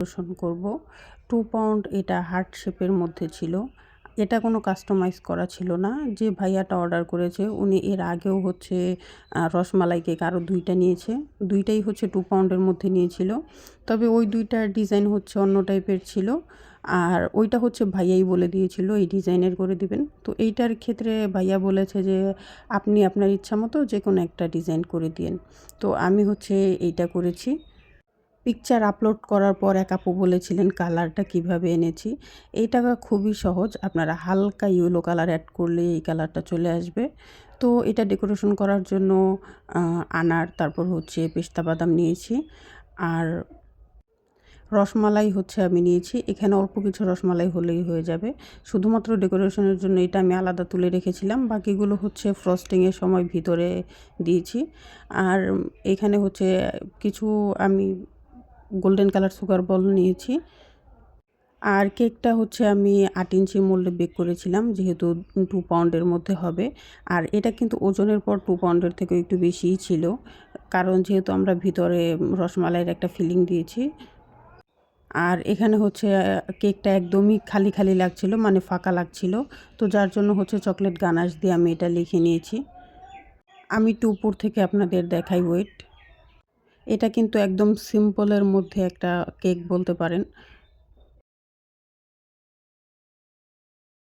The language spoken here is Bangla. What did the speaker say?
পরিবেশন করব। টু পাউন্ড এটা হার্ট শেপের মধ্যে ছিল। এটা কোনো কাস্টমাইজ করা ছিল না। যে ভাইয়াটা অর্ডার করেছে, উনি এর আগেও হচ্ছে রসমালাই কেক আরও দুইটা নিয়েছে। দুইটাই হচ্ছে টু পাউন্ডের মধ্যে নিয়েছিল। তবে ওই দুইটার ডিজাইন হচ্ছে অন্য টাইপের ছিল। আর ওইটা হচ্ছে ভাইয়াই বলে দিয়েছিল, এই ডিজাইনের করে দিবেন। তো এইটার ক্ষেত্রে ভাইয়া বলেছে যে, আপনি আপনার ইচ্ছা মতো যে কোনো একটা ডিজাইন করে দিয়েন। তো আমি হচ্ছে এইটা করেছি। পিকচার আপলোড করার পর এক আপু বলেছিলেন কালারটা কীভাবে এনেছি? এইটা খুবই সহজ, আপনারা হালকা ইয়েলো কালার অ্যাড করলে এই কালারটা চলে আসবে। তো এটা ডেকোরেশন করার জন্য আনার, তারপর হচ্ছে পেস্তা বাদাম নিয়েছি। আর রসমালাই হচ্ছে আমি নিয়েছি। এখানে অল্প কিছু রসমালাই হলেই হয়ে যাবে। শুধুমাত্র ডেকোরেশনের জন্য এটা আমি আলাদা তুলে রেখেছিলাম। বাকিগুলো হচ্ছে ফ্রস্টিংয়ের সময় ভিতরে দিয়েছি। আর এখানে হচ্ছে কিছু আমি গোল্ডেন কালার সুগার বল নিয়েছি। আর কেকটা হচ্ছে আমি আট ইঞ্চি মোল্ডে বেক করেছিলাম, যেহেতু টু পাউন্ডের মধ্যে হবে। আর এটা কিন্তু ওজনের পর টু পাউন্ডের থেকে একটু বেশিই ছিল, কারণ যেহেতু আমরা ভিতরে রসমালাইয়ের একটা ফিলিং দিয়েছি। আর এখানে হচ্ছে কেকটা একদমই খালি খালি লাগছিল মানে ফাঁকা লাগছিল। তো যার জন্য হচ্ছে চকলেট গানাশ দিয়ে আমি এটা লিখে নিয়েছি। আমি একটু উপর থেকে আপনাদের দেখাই ওয়েট। এটা কিন্তু একদম সিম্পলের মধ্যে একটা কেক বলতে পারেন।